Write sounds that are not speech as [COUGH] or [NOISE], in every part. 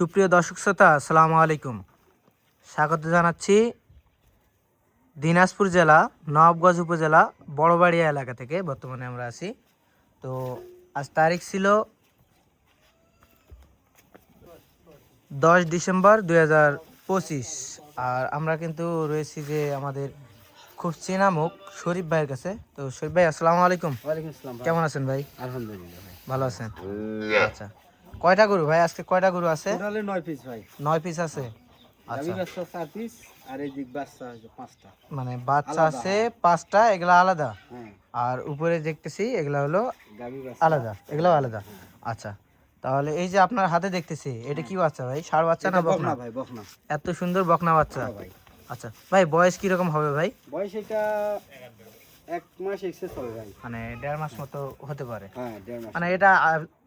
সুপ্রিয় দর্শক শ্রোতা আসসালামু আলাইকুম। স্বাগত জানাচ্ছি দিনাজপুর জেলা নবাবগঞ্জ উপজেলা বড়বাড়িয়া এলাকা থেকে বর্তমানে আমরা আছি। তো আজ তারিখ ছিল দশ ডিসেম্বর দুই হাজার পঁচিশ। আর আমরা কিন্তু রয়েছি যে আমাদের খুব চেনা মুখ শরীফ ভাইয়ের কাছে। তো শরীফ ভাই আসসালামু আলাইকুম। ওয়ালাইকুম আসসালাম কেমন আছেন ভাই? আলহামদুলিল্লাহ ভাই। ভালো আছেন? আচ্ছা। কয়টা গরু ভাই? আজকে কয়টা গরু আছে? টোটালে নয় পিস ভাই। নয় পিস আছে? আচ্ছা। বাচ্চা চার পিস আর এই দিক বাচ্চা পাঁচটা। মানে বাচ্চা। আছে পাঁচটা এগুলা আলাদা? হ্যাঁ। আর উপরে দেখতেছি এগুলা হলো গাবি বাচ্চা। আলাদা এগুলাও আলাদা। আচ্ছা তাহলে এই যে আপনার হাতে দেখতেছি এটা কি বাচ্চা ভাই? ষাড় বাচ্চা না বকনা? ভাই বকনা। এত সুন্দর বকনা বাচ্চা। হ্যাঁ ভাই। আচ্ছা ভাই বয়স কি রকম হবে ভাই? বয়স এটা এক মাস এক্সেস হবে ভাই। মানে দেড় মাস মতো হতে পারে। হ্যাঁ দেড় মাস। মানে এটা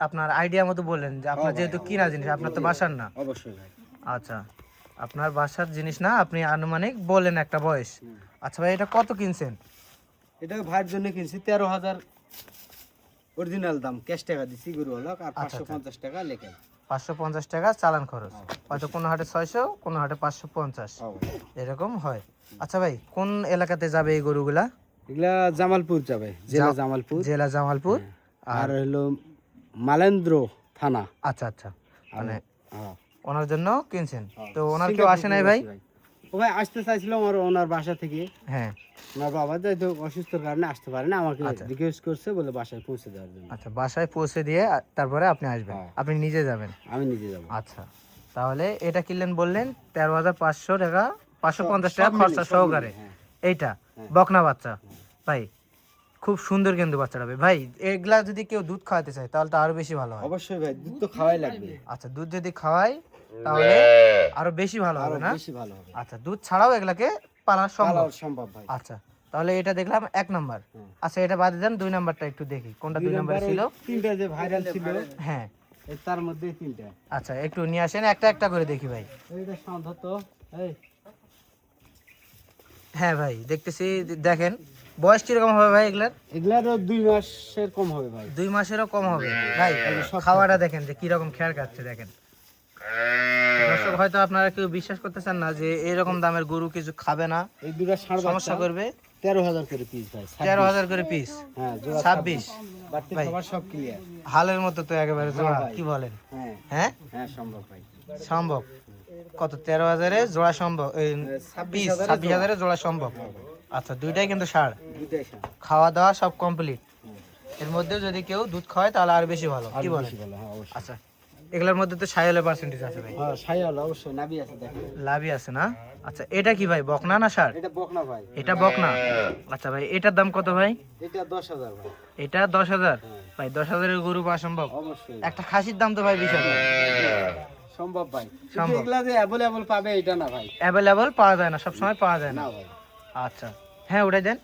আপনার আইডিয়া মতো বললেন যে আপনার হ্যাঁ যেহেতু কিনা জিনিস আপনার তো বাসার না। অবশ্যই ভাই। আচ্ছা আপনার বাসার জিনিস না আপনি আনুমানিক বললেন একটা বয়স। আচ্ছা ভাই এটা কত কিনছেন? এটা ভাইয়ের জন্য কিনছি তেরো হাজার অরিজিনাল দাম ক্যাশ টাকা দিছি গরু হলো আর আচ্ছা, পাঁচশো পঞ্চাশ টাকা লেখাই। পাঁচশো পঞ্চাশ টাকা চালান খরচ। হয়তো কোনো হাটে ছয়শো কোনো হাটে পাঁচশো পঞ্চাশ। হ্যাঁ এরকম হয়। আচ্ছা ভাই কোন এলাকাতে যাবে এই গরুগুলা? এগুলা জামালপুর যাবে জেলা জামালপুর। জেলা জামালপুর। আর হলো মালেন্দ্র থানা। আচ্ছা আচ্ছা। মানে হ্যাঁ। ওনার জন্য কিনছেন? হ্যাঁ। তো ওনার কেউ আসে নাই ভাই? ও ভাই আসতে চাইছিলাম আর ওনার বাসা থেকে। হ্যাঁ। ওনার বাবা যেহেতু অসুস্থর কারণে আসতে পারে না আমাকে আচ্ছা। রিকোয়েস্ট করছে বলে বাসায় পৌঁছে দেওয়ার জন্য। আচ্ছা বাসায় পৌঁছে দিয়ে তারপরে আপনি আসবেন? হ্যাঁ। আপনি নিজে যাবেন? আমি নিজে যাব। আচ্ছা। তাহলে এটা কিনলেন বললেন তেরো হাজার পাঁচশো টাকা পাঁচশো পঞ্চাশ টাকা খরচা সহকারে। হ্যাঁ। এইটা হ্যাঁ। বকনা বাচ্চা। ভাই খুব সুন্দর কিন্তু বাচ্চাটা ভাই। ভাই এগুলা যদি কেউ দুধ খাওয়াতে চায় তাহলে তো আরও বেশি ভালো হয়। অবশ্যই ভাই দুধ তো খাওয়াই লাগবে। আচ্ছা দুধ যদি খাওয়াই তাহলে আরও বেশি ভালো হবে না? বেশি ভালো হবে। আচ্ছা দুধ ছাড়াও এগুলাকে পালা সম্ভব। সম্ভব ভাই। আচ্ছা তাহলে এটা দেখলাম এক নাম্বার। আচ্ছা এটা বাদে দেন দুই নাম্বারটা একটু দেখি কোনটা দুই নাম্বার ছিল? তিনটা যে ভাইরাল ছিল হ্যাঁ। এই তার মধ্যে তিনটা। আচ্ছা একটু নিয়ে আসেন একটা একটা করে দেখি ভাই। এইটা সন্ধ্যা তো এই। হ্যাঁ ভাই দেখতেছি দেখেন। বয়স কীরকম হবে ভাই এগুলার? এগুলারও দুই মাসের কম হবে ভাই। দুই মাসেরও কম হবে? ভাই খাওয়াটা দেখেন যে কীরকম খেয়াল খাচ্ছে দেখেন। দর্শক হয়তো আপনারা কেউ বিশ্বাস করতেছেন না যে এরকম দামের গরু কিছু খাবে না। এই দুটা সমস্যা করবে? তেরো হাজার করে পিস ভাই তেরো হাজার করে পিস হ্যাঁ ছাব্বিশ। সব ক্লিয়ার হালের মতো তো একেবারে জোড়া ভাই। কি বলেন? হ্যাঁ। হ্যাঁ? হ্যাঁ সম্ভব ভাই। সম্ভব। কত তেরো হাজারে জোড়া সম্ভব? ছাব্বিশ ছাব্বিশ হাজারে জোড়া। সম্ভব। আচ্ছা দুইটাই কিন্তু সার। দুইটাই খাওয়া দাওয়া সব কমপ্লিট এর মধ্যে যদি কেউ দুধ খায় তাহলে আর বেশি ভালো কি ভালো হ্যাঁ আচ্ছা এগুলোর মধ্যে তো সাইলের পার্সেন্টেজ আছে ভাই। হ্যাঁ সাইয়াল অবশ্যই নাবি আছে দেখেন। লাভই আছে না? আচ্ছা এটা কি ভাই বকনা না সার? এটা বকনা ভাই। এটা বকনা? আচ্ছা ভাই এটার দাম কত ভাই? এটা দশ হাজার ভাই। এটা দশ হাজার? হ্যাঁ। ভাই দশ হাজারের গরু পাওয়া সম্ভব? অবশ্যই। একটা খাসির দাম তো ভাই বিশ হাজার। সম্ভব ভাই। এগুলা যে অ্যাভেলেবল পাবে এটা না ভাই। অ্যাভেলেবল পাওয়া যায় না সবসময় পাওয়া যায় না। না ভাই। আচ্ছা। হ্যাঁ ওটাই দেন।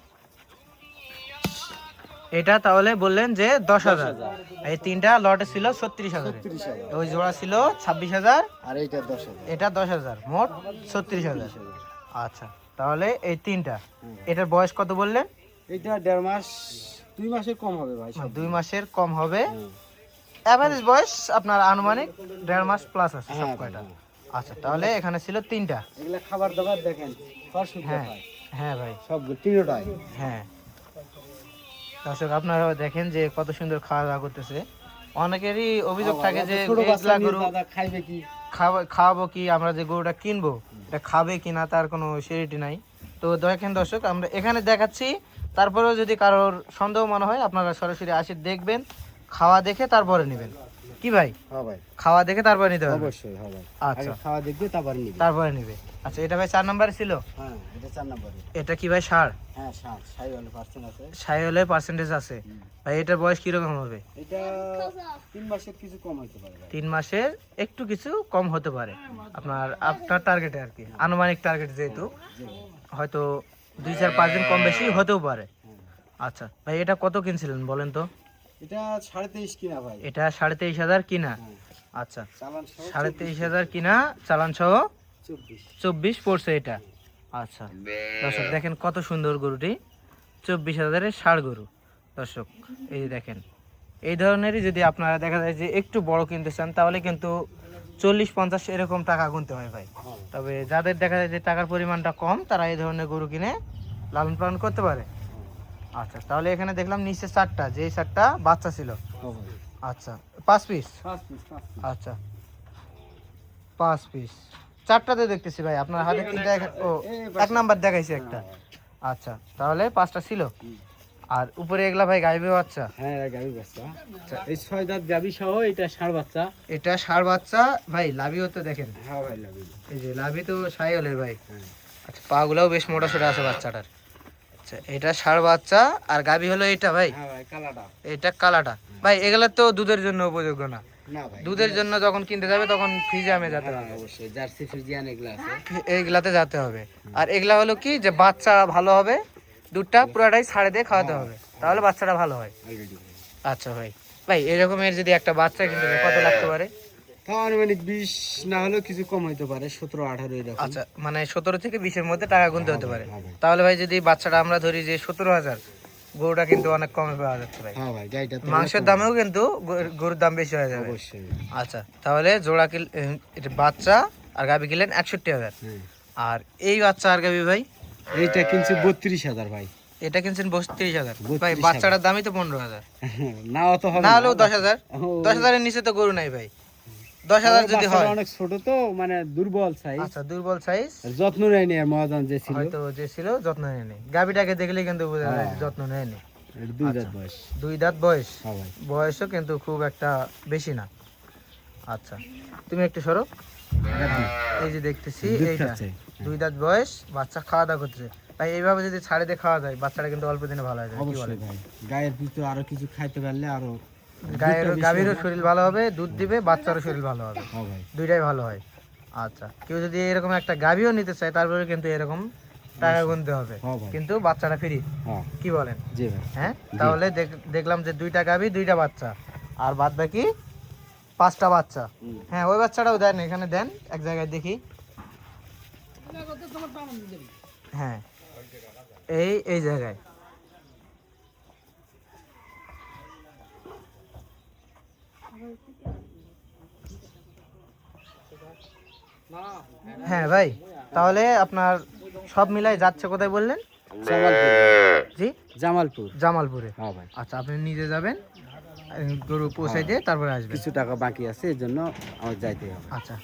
এটা তাহলে বললেন যে দশ হাজার। এই তিনটা লটে ছিল ছত্রিশ হাজার। ওই জোড়া ছিল ছাব্বিশ হাজার। আর এইটা দশ হাজার। এটা দশ হাজার মোট ছত্রিশ হাজার। আচ্ছা তাহলে এই তিনটা। এটার বয়স কত বললেন? এটা দেড় মাস দুই মাসের কম হবে ভাই দুই মাসের কম হবে। অ্যাভারেজ বয়স আপনার আনুমানিক দেড় মাস প্লাস আছে সব হ্যাঁ, কয়টা হ্যাঁ। আচ্ছা তাহলে এখানে ছিল তিনটা। এগুলা খাবার দাবার দেখেন সব হ্যাঁ। হ্যাঁ ভাই। সব তিনটাই হ্যাঁ। দর্শক আপনারা দেখেন যে কত সুন্দর খাওয়া দাওয়া করতেছে। অনেকেরই অভিযোগ থাকে যে এগুলা গরু খাইবে কি? খাওয়াবো কি আমরা যে গরুটা কিনবো এটা খাবে কি না তার কোনো সিরিটি নাই। তো দেখেন দর্শক আমরা এখানে দেখাচ্ছি তারপরেও যদি কারোর সন্দেহ মনে হয় আপনারা সরাসরি আসে দেখবেন খাওয়া দেখে তারপরে নেবেন। কি ভাই? হ্যাঁ ভাই। খাওয়া দেখে তারপরে নিতে হবে অবশ্যই হ্যাঁ ভাই। আচ্ছা। খাওয়া দেখবে তারপর নিবে। তারপরে নিবে। আচ্ছা এটা ভাই চার নাম্বারে ছিল? হ্যাঁ এটা চার নম্বরে। এটা কি ভাই সার? হ্যাঁ সাই হলে পার্সেন্ট আছে। সাইলের পার্সেন্টেজ আছে। ভাই এটার বয়স হবে? এটা তিন মাসের কিছু কম হইতে পারে তিন মাসের একটু কিছু কম হতে পারে। আপনার আপনার টার্গেটে আর কি। আনুমানিক টার্গেট যেহেতু হয়তো দুই চার পাঁচ দিন কম বেশি হতেও পারে। আচ্ছা ভাই এটা কত কিনছিলেন বলেন তো? এটা সাড়ে তেইশ কিনা ভাই? এটা সাড়ে তেইশ হাজার কিনা? হ্যাঁ। আচ্ছা সাড়ে তেইশ হাজার কিনা চালান সহ চব্বিশ। চব্বিশ পড়ছে এটা? আচ্ছা দর্শক দেখেন কত সুন্দর গরুটি। চব্বিশ হাজারের ষাড় গরু। দর্শক এই যে দেখেন এই ধরনেরই যদি আপনারা দেখা যায় যে একটু বড় কিনতে চান তাহলে কিন্তু চল্লিশ পঞ্চাশ এরকম টাকা গুনতে হয় ভাই। তবে যাদের দেখা যায় যে টাকার পরিমাণটা কম তারা এই ধরনের গরু কিনে লালন পালন করতে পারে। আচ্ছা তাহলে এখানে দেখলাম নিচে চারটা যে চারটা বাচ্চা ছিল। হ্যাঁ আচ্ছা পাঁচ পিস আচ্ছা পাঁচ পিস চারটাতে দেখতেছি ভাই আপনার হাতে তিনটা ও এক নাম্বার দেখাইছে একটা। আচ্ছা তাহলে পাঁচটা ছিল। আর উপরে এগুলা ভাই গাইবে বাচ্চা? হ্যাঁ গাবি বাচ্চা। এই ছয় দাঁত গাবি সহ এটা ষাঁড় বাচ্চা। এটা ষাড় বাচ্চা। ভাই লাভিও তো দেখেন। হ্যাঁ ভাই লাভি। এই যে লাভি তো সাইলের ভাই। হ্যাঁ। আচ্ছা পাগুলাও বেশ মোটা সোটা আছে বাচ্চাটার। আচ্ছা এটা ষাড় বাচ্চা আর গাভি হলো এটা ভাই? হ্যাঁ এটা কালাটা। ভাই এগুলা তো দুধের জন্য উপযোগ্য না। দুধের জন্য যখন কিনতে যাবে তখন ফ্রিজামে যেতে হ্যাঁ, হবে। অবশ্যই জার্সি ফ্রিজিয়ান এগুলো আছে। এইগুলাতে যেতে হবে। আর এগুলা হলো কি যে বাচ্চা ভালো হবে দুধটা পুরাটাই ছাড়ে দিয়ে খাওয়াতে হবে। তাহলে বাচ্চাটা ভালো হয়। আচ্ছা ভাই। ভাই এরকমের যদি একটা বাচ্চা কিনতে কত লাগতে পারে? আনুমানিক বিশ না হলেও কিছু কম হইতে পারে সতেরো আঠারো এরকম। আচ্ছা মানে সতেরো থেকে বিশের মধ্যে টাকা গুনতে হতে পারে। হ্যাঁ তাহলে ভাই যদি বাচ্চাটা আমরা ধরি যে সতেরো হাজার গরুটা কিন্তু অনেক কমে পাওয়া যাচ্ছে ভাই। হ্যাঁ মাংসের দামেও কিন্তু গরুর দাম বেশি হয়ে যাবে। অবশ্যই। আচ্ছা তাহলে জোড়া কিল বাচ্চা আর গাবি কিলেন একষট্টি হাজার। হ্যাঁ। আর এই বাচ্চা আর গাবি ভাই? এইটা কিনছি বত্রিশ হাজার ভাই। এটা কিনছেন বত্রিশ হাজার। ভাই বাচ্চাটার দামই তো পনেরো হাজার। [LAUGHS] না অত হবে না হলেও দশ হাজার। দশ হাজারের নিচে তো গরু নাই ভাই। দশ হাজার যদি হয়। অনেক ছোট তো মানে দুর্বল সাইজ আচ্ছা দুর্বল সাইজ যত্ন নেয়নি আর মহাজন যে ছিল। হয়তো যে ছিল যত্ন নেয়নি গাবিটাকে দেখলে কিন্তু বোঝা যায় যত্ন নেয়নি দুই দাঁত বয়স। দুই দাঁত বয়স। হ্যাঁ বয়সও কিন্তু খুব একটা বেশি না। আচ্ছা তুমি একটু সরো। এই যে দেখতেছি এইটা। দুই দাঁত বয়স বাচ্চা খাওয়া দাওয়া করছে। ভাই এইভাবে যদি ছাড়ে দিয়ে খাওয়া যায় বাচ্চাটা কিন্তু অল্প দিনে ভালো হয়ে যায় অবশ্যই ভাই। গায়ের ভিতরে আরও কিছু খাইতে পারলে আরও গায়ের গাভীরও শরীর ভালো হবে দুধ দিবে বাচ্চারও শরীর ভালো হবে। দুইটাই ভালো হয়। আচ্ছা কেউ যদি এরকম একটা গাভীও নিতে চায় তারপরে কিন্তু এরকম টাকা গুনতে হবে। কিন্তু বাচ্চাটা ফ্রি হ্যাঁ। কি বলেন? হ্যাঁ? তাহলে দেখ- দেখলাম যে দুইটা গাভী দুইটা বাচ্চা। আর বাদ বাকি পাঁচটা বাচ্চা। হ্যাঁ ওই বাচ্চাটাও দেন এখানে দেন এক জায়গায় দেখি। হ্যাঁ। এই এই জায়গায়। হ্যাঁ ভাই তাহলে আপনার সব মিলাই যাচ্ছে কোথায় বললেন? জামালপুর। জি? জামালপুর। জামালপুরে। হ্যাঁ ভাই। আচ্ছা আপনি নিজে যাবেন? গরু পৌঁছাই দিয়ে তারপরে আসবেন কিছু টাকা বাকি আছে এর জন্য আমার যাইতে হবে। আচ্ছা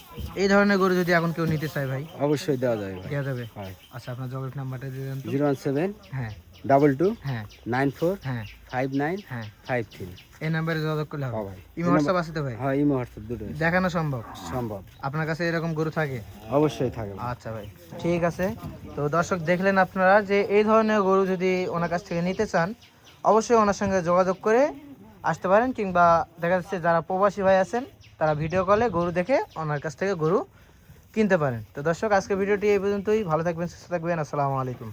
এই ধরনের গরু যদি এখন কেউ নিতে চায় ভাই? অবশ্যই দেওয়া যাবে দেওয়া যাবে? আচ্ছা আপনার যোগাযোগ নাম্বারটা দিয়ে দেন জিরো ওয়ান সেভেন হ্যাঁ। ডাবল টু হ্যাঁ। নাইন ফোর হ্যাঁ। ফাইভ নাইন হ্যাঁ। Five three. এই নাম্বারে যোগাযোগ করলে হবে। হ্যাঁ ভাই। ইমো হোয়াটসঅ্যাপ আছে তো ভাই? হ্যাঁ ইমো হোয়াটসঅ্যাপ দুটোই দেখানো সম্ভব? সম্ভব। আপনার কাছে এরকম গরু থাকে? অবশ্যই থাকবে আচ্ছা ভাই ঠিক আছে। তো দর্শক দেখলেন আপনারা যে এই ধরনের গরু যদি ওনার কাছ থেকে নিতে চান অবশ্যই ওনার সঙ্গে যোগাযোগ করে আসতে পারেন কিংবা দেখা যাচ্ছে যারা প্রবাসী ভাই আছেন, তারা ভিডিও কলে গরু দেখে ওনার কাছ থেকে গরু কিনতে পারেন। তো দর্শক আজকে ভিডিওটি এই পর্যন্তই। ভালো থাকবেন, সুস্থ থাকবেন। আসসালামু আলাইকুম।